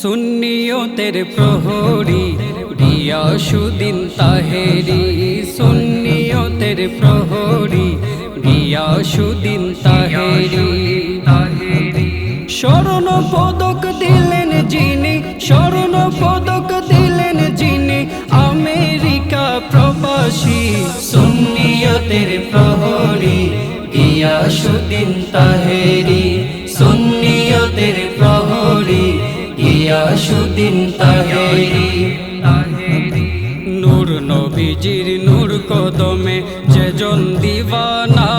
সুন্নিয়তের প্রহরী গিয়াসুদ্দিন তাহেরি। সুন্নিয়তের প্রহরী গিয়াসুদ্দিন তাহেরি। স্মরণ পদক দিলেন যিনি স্মরণ প্রবাসী সুন্নিয়তের প্রহরী, গিয়াসুদ্দিন তাহেরি। সুন্নিয়তের প্রহরী, গিয়াসুদ্দিন তাহেরি। নূর নবীজির নূর কদমে যেজন দিওয়ানা,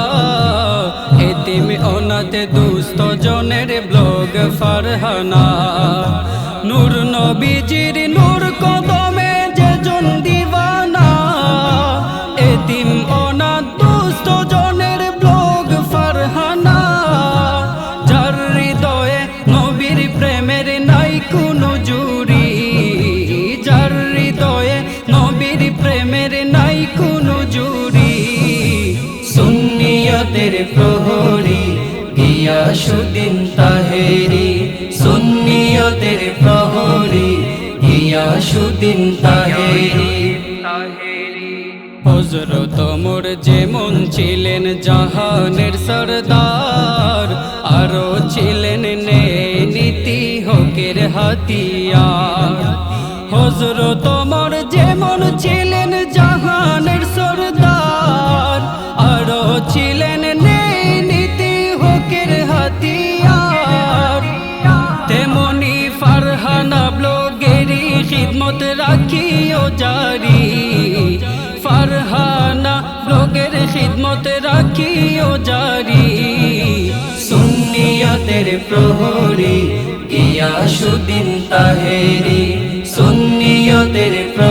এতিম অনাথে জনের ব্লগ ফারহানা। নূর নবীজির নূর কদমে নবীর প্রেমের নাই কোনো জুরি সুন্নিয়তের প্রহরী গিয়াসুদ্দিন তাহেরি, সুন্নিয়তের প্রহরী গিয়াসুদ্দিন তাহেরি। হজরত মোর যেমন ছিলেন জাহানের সরদার, আরও ছিলেন নে নীতি হকের হাতিয়ার। হজরত মোর যেমন ছিলেন জাহানের সরদার, আরও ছিলেন নে নীতি হকের হাতিয়ার। তেমনি ফারহানা ব্লগেরি খিদমত রাখিও জারি। ফারহানা ব্লগের খিদমত রাখিও জারি। সুন্নিয়তের প্রহরী গিয়াসুদ্দিন তাহেরি, সুন্নিয়তের প্রহরী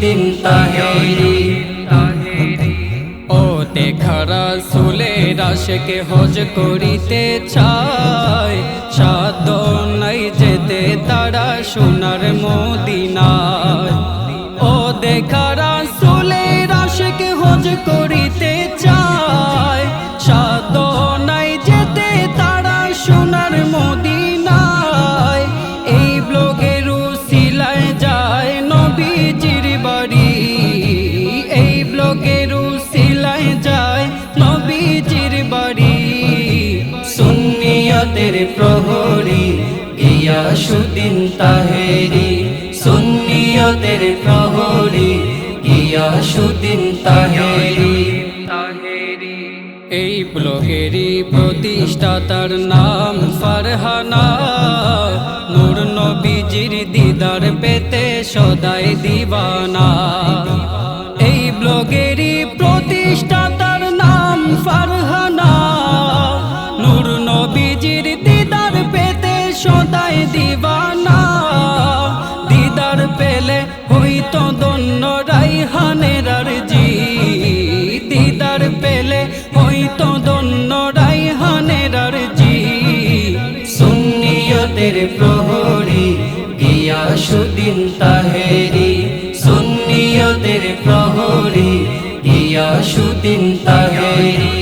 গিয়াসুদ্দিন তাহেরি। ও দেখারা সুলের আশেকে হজ করিতে চায়। সাধ নাই যেতে তারা সোনার মদিনায়। প্রহরী গিয়াসুদ্দিন তাহেরি। সুন্নিয়তের প্রহরী গিয়াসুদ্দিন তাহেরি। এই ব্লগেরই প্রতিষ্ঠাতার নাম ফারহানা। নূর নবীজির দিদার পেতে সদাই দিবানা। এই ব্লগেরই পেলে হইতো দন্য রাইহানের আরজি। সুন্নিয়তের প্রহরী গিয়াসুদ্দিন তাহেরি। সুন্নিয়তের প্রহরী গিয়াসুদ্দিন তাহেরি।